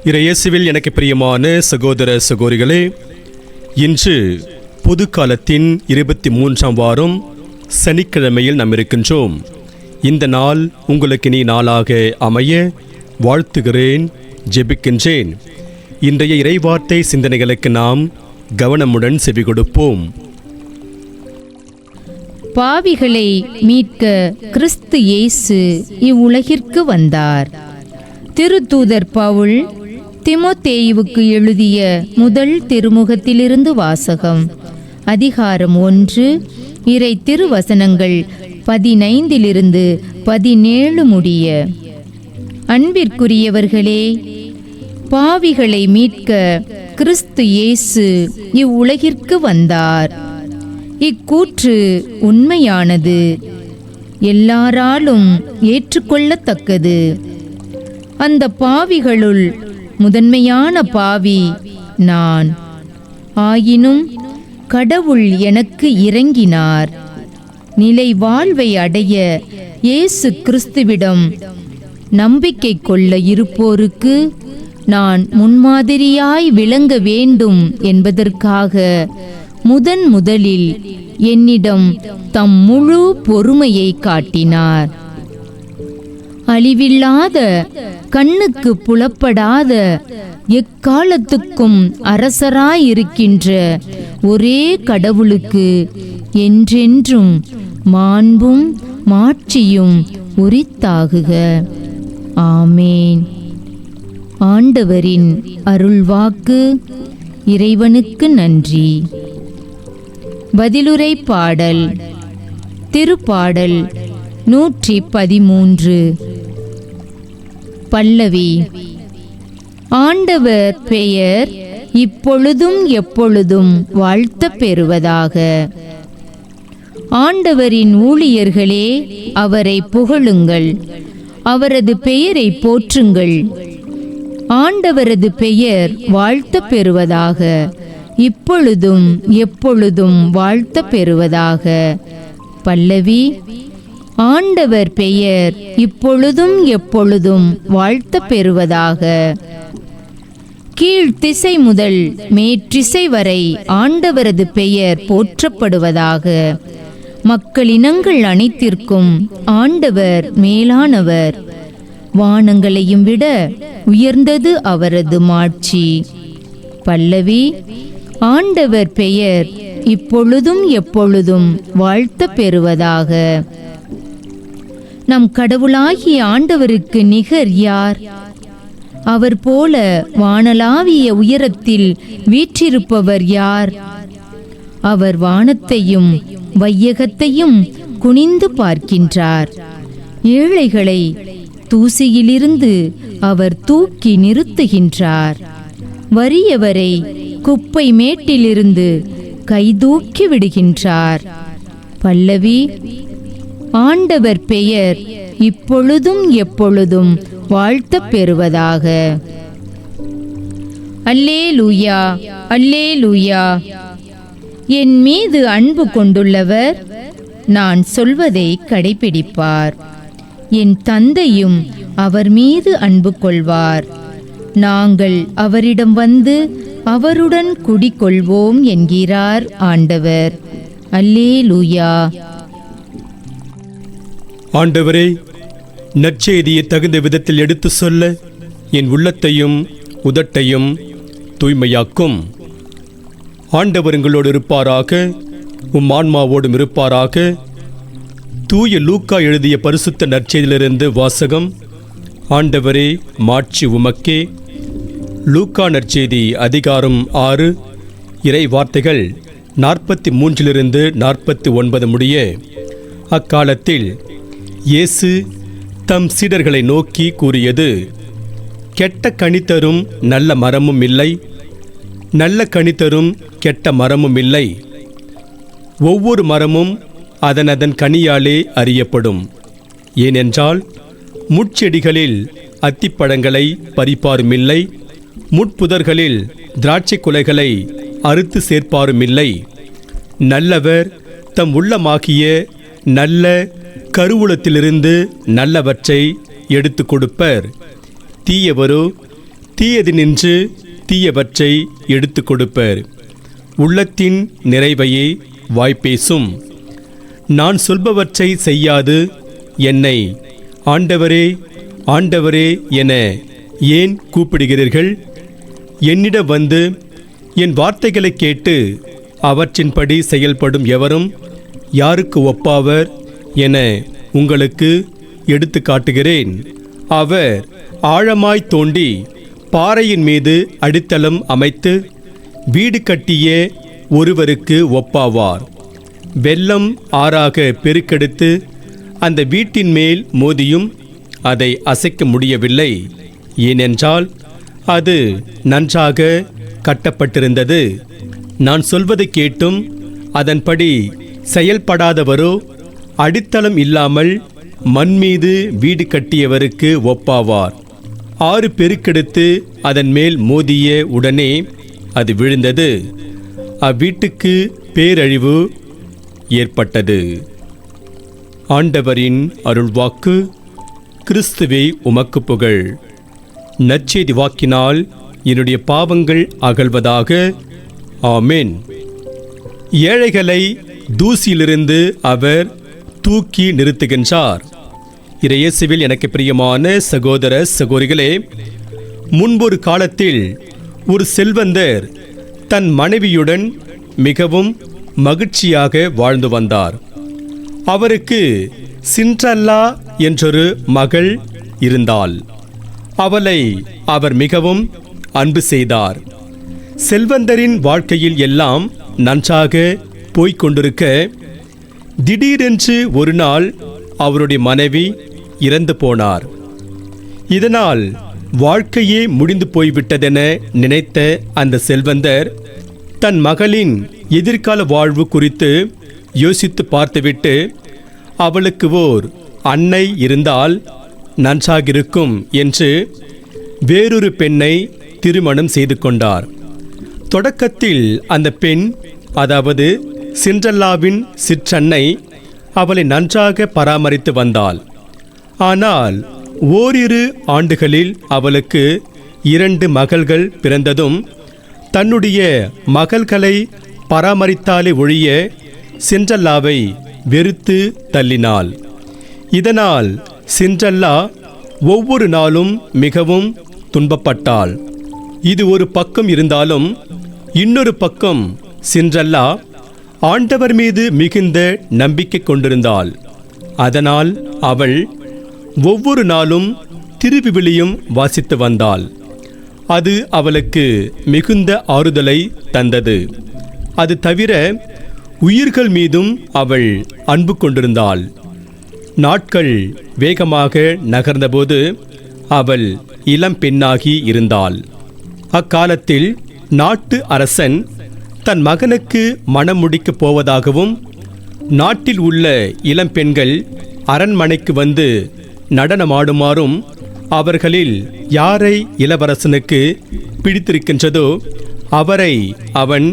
இறையேசுவில் எனக்கு பிரியமான சகோதர சகோதரிகளே இன்று பொது காலத்தின் இருபத்தி மூன்றாம் வாரம் சனிக்கிழமையில் நாம் இருக்கின்றோம். இந்த நாள் உங்களுக்கு நீ நாளாக அமைய வாழ்த்துகிறேன் ஜெபிக்கின்றேன். இன்றைய இறைவார்த்தை சிந்தனைகளுக்கு நாம் கவனமுடன் செவி கொடுப்போம். பாவிகளை மீட்க கிறிஸ்து இயேசு இவ்வுலகிற்கு வந்தார். திருத்தூதர் பவுல் திமோத்தேயுவுக்கு எழுதிய முதல் திருமுகத்திலிருந்து வாசகம். அதிகாரம் ஒன்று. இறை திருவசனங்கள் பதினைந்திலிருந்து பதினேழு முடிய. அன்பிற்குரியவர்களே பாவிகளை மீட்க கிறிஸ்து இயேசு இவ்வுலகிற்கு வந்தார். இக்கூற்று உண்மையானது. எல்லாராலும் ஏற்றுக்கொள்ளத்தக்கது. அந்த பாவிகளுள் முதன்மையான பாவி நான். ஆயினும் கடவுள் எனக்கு இறங்கினார். நிலை வாழ்வை அடைய இயேசு கிறிஸ்துவிடம் நம்பிக்கை கொள்ள இருப்போருக்கு நான் முன்மாதிரியாய் விளங்க வேண்டும் என்பதற்காக முதன் முதலில் என்னிடம் தம் முழு பொறுமையை காட்டினார். அழிவில்லாத கண்ணுக்கு புலப்படாத எக்காலத்துக்கும் அரசராயிருக்கின்ற ஒரே கடவுளுக்கு என்றென்றும் மாண்பும் மாட்சியும் உரித்தாகுக. ஆமேன். ஆண்டவரின் அருள்வாக்கு இறைவனுக்கு நன்றி. பதிலுரை பாடல் திருப்பாடல் நூற்றி பதிமூன்று. பல்லவி. ஆண்டவர் பெயர் இப்பொழுதும் எப்பொழுதும் வாழ்த்தப் பெறுவதாக. ஆண்டவரின் ஊழியர்களே அவரை புகழுங்கள். அவரது பெயரை போற்றுங்கள். ஆண்டவரது பெயர் வாழ்த்தப் பெறுவதாக. இப்பொழுதும் எப்பொழுதும் வாழ்த்தப் பெறுவதாக. பல்லவி ஆண்டவர் பெயர் இப்பொழுதும் எப்பொழுதும் வாழ்த்தப் பெறுவதாக. கீழ்த்திசை முதல் மேற்றிசை வரை ஆண்டவரது பெயர் போற்றப்படுவதாக. மக்களினங்கள் அனைத்திற்கும் ஆண்டவர் மேலானவர். வானங்களையும் விட உயர்ந்தது அவரது மாட்சி. பல்லவி ஆண்டவர் பெயர் இப்பொழுதும் எப்பொழுதும் வாழ்த்தப் பெறுவதாக. நம் கடவுளாகிய ஆண்டவருக்கு நிகர் யார்? அவர் போல வானலாவிய உயரத்தில் வீற்றிருப்பவர் யார்? அவர் வானத்தையும் வையகத்தையும் குனிந்து பார்க்கின்றார். ஏழைகளை தூசியிலிருந்து அவர் தூக்கி நிறுத்துகின்றார். வறியவரை குப்பை மேட்டிலிருந்து கைதூக்கி விடுகின்றார். பல்லவி ஆண்டவர் பெயர் இப்பொழுதும் எப்பொழுதும் வாழ்த்தப் பெறுவதாக அல்லே லூயா அல்லே லூயா என் மீது அன்பு கொண்டுள்ளவர் நான் சொல்வதை கடைபிடிப்பார். என் தந்தையும் அவர் மீது அன்பு கொள்வார். நாங்கள் அவரிடம் வந்து அவருடன் குடிக்கொள்வோம் என்கிறார் ஆண்டவர். அல்லே லூயா ஆண்டவரே நற்செய்தியை தகுந்த விதத்தில் எடுத்து சொல்ல என் உள்ளத்தையும் உதட்டையும் தூய்மையாக்கும். ஆண்டவர் எங்களோடு இருப்பாராக உம் ஆன்மாவோடும் இருப்பாராக. தூய லூக்கா எழுதிய பரிசுத்த நற்செய்தியிலிருந்து வாசகம் ஆண்டவரே மாட்சி உமக்கே. லூக்கா நற்செய்தி அதிகாரம் ஆறு இறை வார்த்தைகள் நாற்பத்தி மூன்றிலிருந்து நாற்பத்தி ஒன்பது முடிய அக்காலத்தில் இயேசு தம் சீடர்களை நோக்கி கூறியது கெட்ட கனித்தரும் நல்ல மரமும் இல்லை. நல்ல கனித்தரும் கெட்ட மரமும் இல்லை. ஒவ்வொரு மரமும் அதனதன் கனியாலே அறியப்படும். ஏனென்றால் முட்செடிகளில் அத்திப்பழங்களை பறிப்பாருமில்லை. முட்புதர்களில் திராட்சை குலைகளை அறுத்து சேர்ப்பாருமில்லை. நல்லவர் தம் உள்ளமாகிய நல்ல கருவூலத்திலிருந்து நல்லவற்றை எடுத்து கொடுப்பர். தீயவரோ தீயது நின்று தீயவற்றை எடுத்து கொடுப்பர். உள்ளத்தின் நிறைவையே வாய்ப்பேசும் நான் சொல்பவற்றை செய்யாது என்னை. ஆண்டவரே ஆண்டவரே என ஏன் கூப்பிடுகிறீர்கள்? என்னிடம் வந்து என் வார்த்தைகளை கேட்டு அவற்றின்படி செயல்படும் எவரும்? யாருக்கு ஒப்பாவர்? என உங்களுக்கு எடுத்து காட்டுகிறேன். அவர் ஆழமாய் தோண்டி பாறையின் மீது அடித்தளம் அமைத்து வீடு கட்டிய ஒருவருக்கு ஒப்பாவார். வெள்ளம் ஆறாக பெருக்கெடுத்து அந்த வீட்டின் மேல் மோதியும் அதை அசைக்க முடியவில்லை. ஏனென்றால் அது நன்றாக கட்டப்பட்டிருந்தது. நான் சொல்வதை கேட்டும் அதன்படி செயல்படாதவரோ அடித்தளம் இல்லாமல் மண் மீது வீடு கட்டியவருக்கு ஒப்பாவார். ஆறு பெருக்கெடுத்து அதன் மேல் மோதிய உடனே அது விழுந்தது. அவ்வீட்டுக்கு பேரழிவு ஏற்பட்டது. ஆண்டவரின் அருள்வாக்கு கிறிஸ்துவே உமக்கு புகழ். நச்செய்தி வாக்கினால் என்னுடைய பாவங்கள் அகழ்வதாக ஆமேன். ஏழைகளை தூசியிலிருந்து அவர் தூக்கி நிறுத்துகின்றார். இறையேசுவில் எனக்கு பிரியமான சகோதர சகோதரிகளே முன்பொரு காலத்தில் ஒரு செல்வந்தர் தன் மனைவியுடன் மிகவும் மகிழ்ச்சியாக வாழ்ந்து வந்தார். அவருக்கு சின்ட்ரல்லா என்றொரு மகள் இருந்தாள். அவளை அவர் மிகவும் அன்பு செய்தார். செல்வந்தரின் வாழ்க்கையில் எல்லாம் நன்றாக போய்க்கொண்டிருக்க கொண்டிருக்க திடீரென்று ஒரு நாள் அவருடைய மனைவி இறந்து போனார். இதனால் வாழ்க்கையே முடிந்து போய்விட்டதென நினைத்த அந்த செல்வந்தர் தன் மகளின் எதிர்கால வாழ்வு குறித்து யோசித்து பார்த்துவிட்டு அவளுக்கு ஓர் அன்னை இருந்தால் நன்றாகிருக்கும் என்று வேறொரு பெண்ணை திருமணம் செய்து கொண்டார். தொடக்கத்தில் அந்த பெண் அதாவது சிண்ட்ரல்லாவின் சிற்றன்னை அவளை நன்றாக பராமரித்து வந்தாள். ஆனால் ஓரிரு ஆண்டுகளில் அவளுக்கு இரண்டு மகள்கள் பிறந்ததும் தன்னுடைய மகள்களை பராமரித்தாலே ஒழிய சிண்ட்ரல்லாவை வெறுத்து தள்ளினாள். இதனால் சிண்ட்ரல்லா ஒவ்வொரு நாளும் மிகவும் துன்பப்பட்டாள். இது ஒரு பக்கம் இருந்தாலும் இன்னொரு பக்கம் சிண்ட்ரல்லா ஆண்டவர் மீது மிகுந்த நம்பிக்கை கொண்டிருந்தாள். அதனால் அவள் ஒவ்வொரு நாளும் திருவிவிலியும் வாசித்து வந்தாள். அது அவளுக்கு மிகுந்த ஆறுதலை தந்தது. அது தவிர உயிர்கள் மீதும் அவள் அன்பு கொண்டிருந்தாள். நாட்கள் வேகமாக நகர்ந்தபோது அவள் இளம் பெண்ணாகி இருந்தாள். அக்காலத்தில் நாட்டு அரசன் தன் மகனுக்கு மணம் முடிக்கப் போவதாகவும் நாட்டில் உள்ள இளம் பெண்கள் அரண்மனைக்கு வந்து நடனமாடுமாறும் அவர்களில் யாரை இளவரசனுக்கு பிடித்திருக்கின்றதோ அவரை அவன்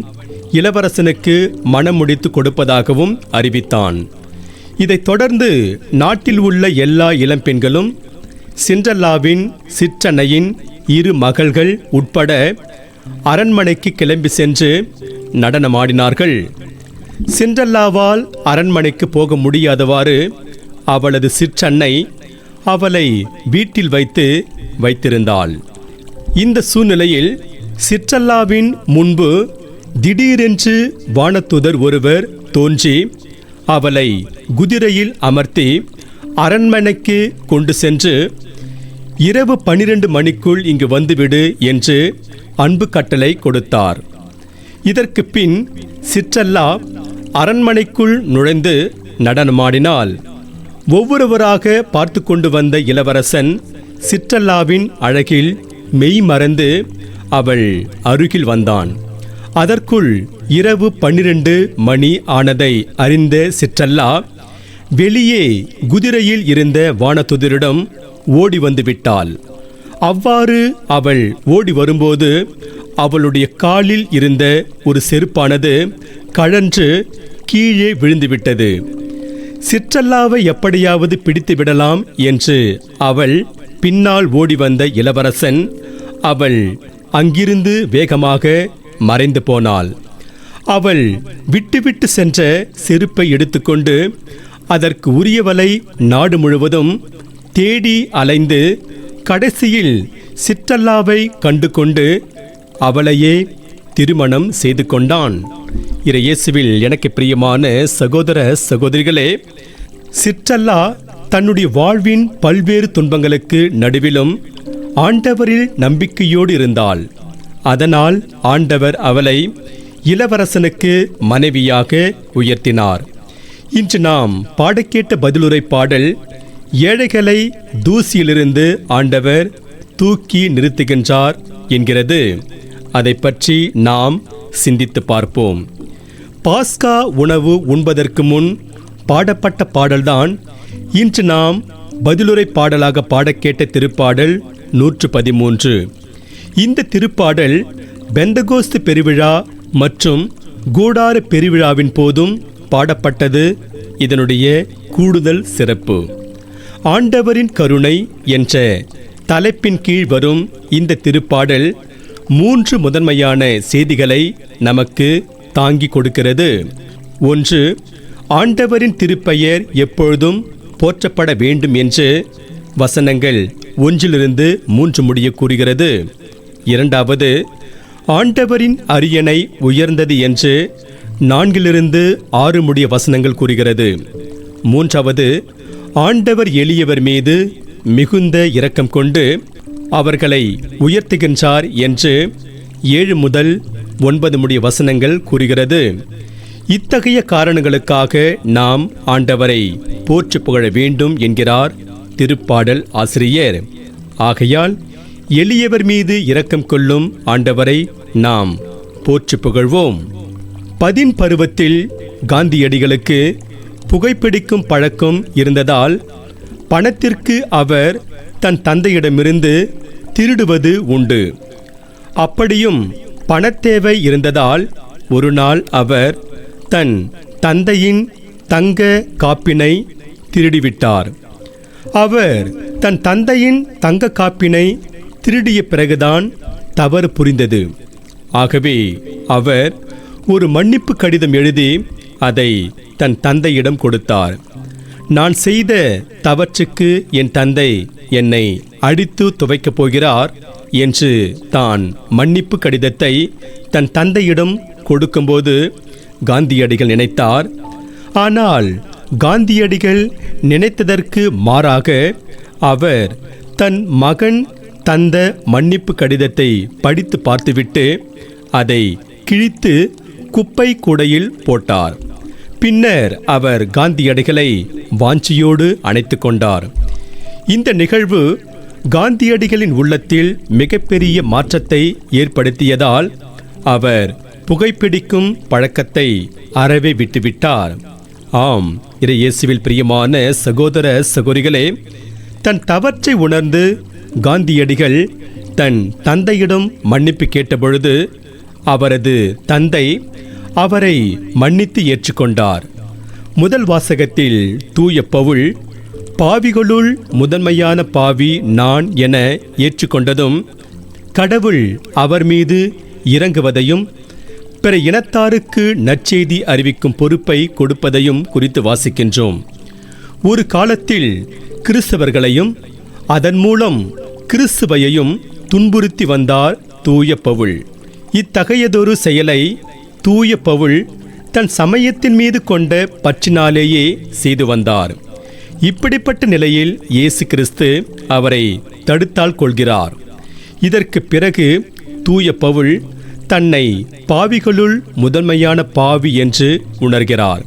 இளவரசனுக்கு மணம் முடித்து கொடுப்பதாகவும் அறிவித்தான். இதைத் தொடர்ந்து நாட்டில் உள்ள எல்லா இளம்பெண்களும் சிண்ட்ரல்லாவின் சிற்றன்னையின் இரு மகள்கள் உட்பட அரண்மனைக்கு கிளம்பி சென்று நடனமாடினார்கள். சிண்டல்லாவால் அரண்மனைக்கு போக முடியாதவாறு அவளது சிற்றன்னை அவளை வீட்டில் வைத்து வைத்திருந்தாள். இந்த சூழ்நிலையில் சிற்றல்லாவின் முன்பு திடீரென்று வானத்துதர் ஒருவர் தோன்றி அவளை குதிரையில் அமர்த்தி அரண்மனைக்கு கொண்டு சென்று இரவு பனிரெண்டு மணிக்குள் இங்கு வந்துவிடு என்று அன்பு கட்டளை கொடுத்தார். இதற்கு பின் சிற்றல்லா அரண்மனைக்குள் நுழைந்து நடனமாடினாள். ஒவ்வொருவராக பார்த்து கொண்டு வந்த இளவரசன் சிற்றல்லாவின் அழகில் மெய் மறந்து அவள் அருகில் வந்தான். அதற்குள் இரவு பன்னிரண்டு மணி ஆனதை அறிந்த சிற்றல்லா வெளியே குதிரையில் இருந்த வானதுதரிடம் ஓடி வந்து விட்டாள். அவ்வாறு அவள் ஓடி வரும்போது அவளுடைய காலில் இருந்த ஒரு செருப்பானது கழன்று கீழே விழுந்துவிட்டது. சிற்றல்லாவை எப்படியாவது பிடித்து விடலாம் என்று அவள் பின்னால் ஓடி வந்த இளவரசன் அவள் அங்கிருந்து வேகமாக மறைந்து போனாள். அவள் விட்டுவிட்டு சென்ற செருப்பை எடுத்துக்கொண்டு அதற்கு உரியவளை நாடு முழுவதும் தேடி அலைந்து கடைசியில் சிற்றல்லாவை கண்டு கொண்டு அவளையே திருமணம் செய்து கொண்டான் இறையேசுவில் எனக்கு பிரியமான சகோதர சகோதரிகளே சிற்றல்லா தன்னுடைய வாழ்வின் பல்வேறு துன்பங்களுக்கு நடுவிலும் ஆண்டவரில் நம்பிக்கையோடு இருந்தாள். அதனால் ஆண்டவர் அவளை இளவரசனுக்கு மனைவியாக உயர்த்தினார். இன்று நாம் பாடக்கேட்ட பதிலுரை பாடல் ஏழைகளை தூசியிலிருந்து ஆண்டவர் தூக்கி நிறுத்துகின்றார் என்கிறது. அதை பற்றி நாம் சிந்தித்து பார்ப்போம். பாஸ்கா உணவு உண்பதற்கு முன் பாடப்பட்ட பாடல்தான் இன்று நாம் பதிலுரை பாடலாக பாடக்கேட்ட திருப்பாடல் நூற்று பதிமூன்று இந்த திருப்பாடல் பெந்தகோஸ்து பெருவிழா மற்றும் கூடாறு பெருவிழாவின் போதும் பாடப்பட்டது. இதனுடைய கூடுதல் சிறப்பு. ஆண்டவரின் கருணை என்ற தலைப்பின் கீழ் வரும் இந்த திருப்பாடல் மூன்று முதன்மையான செய்திகளை நமக்கு தாங்கி கொடுக்கிறது. ஒன்று ஆண்டவரின் திருப்பெயர் எப்பொழுதும் போற்றப்பட வேண்டும் என்று வசனங்கள் ஒன்றிலிருந்து மூன்று முடிய கூறுகிறது. இரண்டாவது ஆண்டவரின் அரியணை உயர்ந்தது என்று நான்கிலிருந்து ஆறு முடிய வசனங்கள் கூறுகிறது. மூன்றாவது ஆண்டவர் எளியவர் மீது மிகுந்த இரக்கம் கொண்டு அவர்களை உயர்த்துகின்றார் என்று ஏழு முதல் ஒன்பது முடிய வசனங்கள் கூறுகிறது. இத்தகைய காரணங்களுக்காக நாம் ஆண்டவரை போற்று புகழ வேண்டும் என்கிறார் திருப்பாடல் ஆசிரியர். ஆகையால் எளியவர் மீது இரக்கம் கொள்ளும் ஆண்டவரை நாம் போற்று புகழ்வோம். பதின் பருவத்தில் காந்தியடிகளுக்கு புகைப்பிடிக்கும் பழக்கம் இருந்ததால் பணத்திற்கு அவர் தன் தந்தையிடமிருந்து திருடுவது உண்டு. அப்படியும் பணத்தேவை இருந்ததால் ஒரு நாள் அவர் தன் தந்தையின் தங்க காப்பினை திருடிவிட்டார். அவர் தன் தந்தையின் தங்க காப்பினை திருடிய பிறகுதான் தவறு புரிந்தது. ஆகவே அவர் ஒரு மன்னிப்பு கடிதம் எழுதி அதை தன் தந்தையிடம் கொடுத்தார். நான் செய்த தவற்றுக்கு என் தந்தை என்னை அடித்து துவைக்கப் போகிறார் என்று தான் மன்னிப்பு கடிதத்தை தன் தந்தையிடம் கொடுக்கும்போது காந்தியடிகள் நினைத்தார். ஆனால் காந்தியடிகள் நினைத்ததற்கு மாறாக அவர் தன் மகன் தந்த மன்னிப்பு கடிதத்தை படித்து பார்த்துவிட்டு அதை கிழித்து குப்பை கூடையில் போட்டார். பின்னர் அவர் காந்தியடிகளை வாஞ்சியோடு அணைத்து கொண்டார். இந்த நிகழ்வு காந்தியடிகளின் உள்ளத்தில் மிகப்பெரிய மாற்றத்தை ஏற்படுத்தியதால் அவர் புகைப்பிடிக்கும் பழக்கத்தை அறவே விட்டுவிட்டார். ஆம் இறை இயேசுவில் பிரியமான சகோதர சகோதரிகளே தன் தவற்றை உணர்ந்து காந்தியடிகள் தன் தந்தையிடம் மன்னிப்பு கேட்டபொழுது அவரது தந்தை அவரை மன்னித்து ஏற்றுக்கொண்டார். முதல் வாசகத்தில் தூய பவுல் பாவிகளுள் முதன்மையான பாவி நான் என ஏற்றுக்கொண்டதும் கடவுள் அவர் மீது இறங்குவதையும் பிற இனத்தாருக்கு நற்செய்தி அறிவிக்கும் பொறுப்பை கொடுப்பதையும் குறித்து வாசிக்கின்றோம். ஒரு காலத்தில் கிறிஸ்தவர்களையும் அதன் மூலம் கிறிஸ்துவையையும் துன்புறுத்தி வந்தார் தூய பவுல். இத்தகையதொரு செயலை தூய பவுல் தன் சமயத்தின் மீது கொண்ட பற்றினாலேயே செய்து வந்தார். இப்படிப்பட்ட நிலையில் இயேசு கிறிஸ்து அவரை தடுத்தால் கொள்கிறார். இதற்கு பிறகு தூய பவுல் தன்னை பாவிகளுள் முதன்மையான பாவி என்று உணர்கிறார்.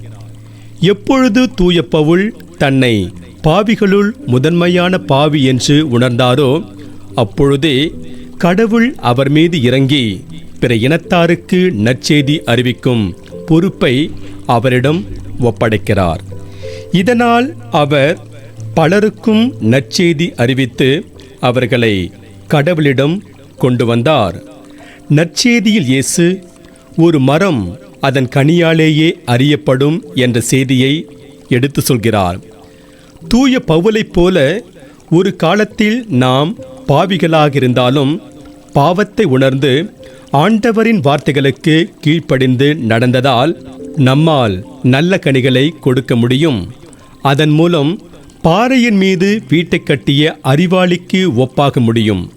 எப்பொழுது தூய பவுல் தன்னை பாவிகளுள் முதன்மையான பாவி என்று உணர்ந்தாரோ அப்பொழுதே கடவுள் அவர் மீது இறங்கி பிற இனத்தாருக்கு நற்செய்தி அறிவிக்கும் பொறுப்பை அவரிடம் ஒப்படைக்கிறார். இதனால் அவர் பலருக்கும் நற்செய்தி அறிவித்து அவர்களை கடவுளிடம் கொண்டு வந்தார். நற்செய்தியில் இயேசு ஒரு மரம் அதன் கனியாலேயே அறியப்படும் என்ற செய்தியை எடுத்து சொல்கிறார். தூய பவுலைப் போல ஒரு காலத்தில் நாம் பாவிகளாக இருந்தாலும் பாவத்தை உணர்ந்து ஆண்டவரின் வார்த்தைகளுக்கு கீழ்ப்படிந்து நடந்ததால் நம்மால் நல்ல கனிகளை கொடுக்க முடியும். அதன் மூலம் பாறையின் மீது வீட்டை கட்டிய அறிவாளிக்கு ஒப்பாக முடியும்.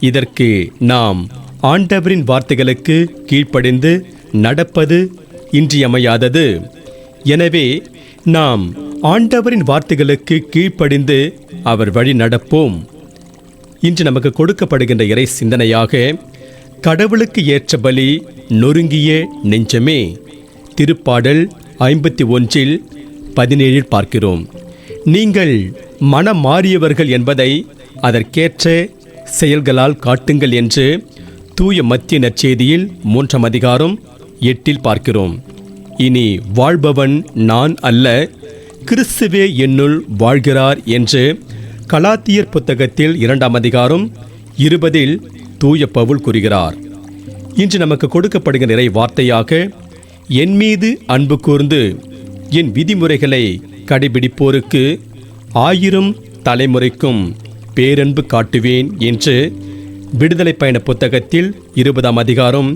இதற்கு நாம் ஆண்டவரின் வார்த்தைகளுக்கு கீழ்ப்படிந்து நடப்பது இன்றியமையாதது. எனவே நாம் ஆண்டவரின் வார்த்தைகளுக்கு கீழ்ப்படிந்து அவர் வழி நடப்போம். இன்று நமக்கு கொடுக்கப்படுகின்ற இறை சிந்தனையாக கடவுளுக்கு ஏற்ற பலி நொறுங்கிய நெஞ்சமே. திருப்பாடல் ஐம்பத்தி ஒன்றில் பதினேழில் பார்க்கிறோம். நீங்கள் மனம் மாறியவர்கள் என்பதை அதற்கேற்ற செயல்களால் காட்டுங்கள் என்று தூய மத்திய நற்செய்தியில் மூன்றாம் அதிகாரம் எட்டில் பார்க்கிறோம். இனி வாழ்பவன் நான் அல்ல கிறிஸ்துவே என்னுள் வாழ்கிறார் என்று கலாத்தியர் புத்தகத்தில் இரண்டாம் அதிகாரம் இருபதில் தூய பவுல் கூறுகிறார் இன்று நமக்கு கொடுக்கப்படுகிற நிறை வார்த்தையாக என் மீது அன்பு கூர்ந்து என் விதிமுறைகளை கடைபிடிப்போருக்கு ஆயிரம் தலைமுறைக்கும் பேரன்பு காட்டுவேன் என்று விடுதலை பயண புத்தகத்தில் இருபதாம் அதிகாரம்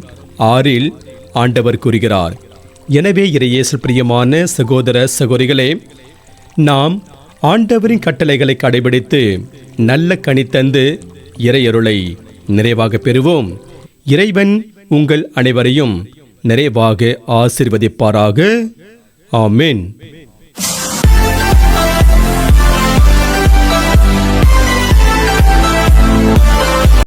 ஆறில் ஆண்டவர் கூறுகிறார். எனவே இறையேசு பிரியமான சகோதர சகோதரிகளே நாம் ஆண்டவரின் கட்டளைகளை கடைபிடித்து நல்ல கனி தந்து இறையருளை நிறைவாக பெறுவோம். இறைவன் உங்கள் அனைவரையும் நிறைவாக ஆசிர்வதிப்பாராக. ஆமீன்.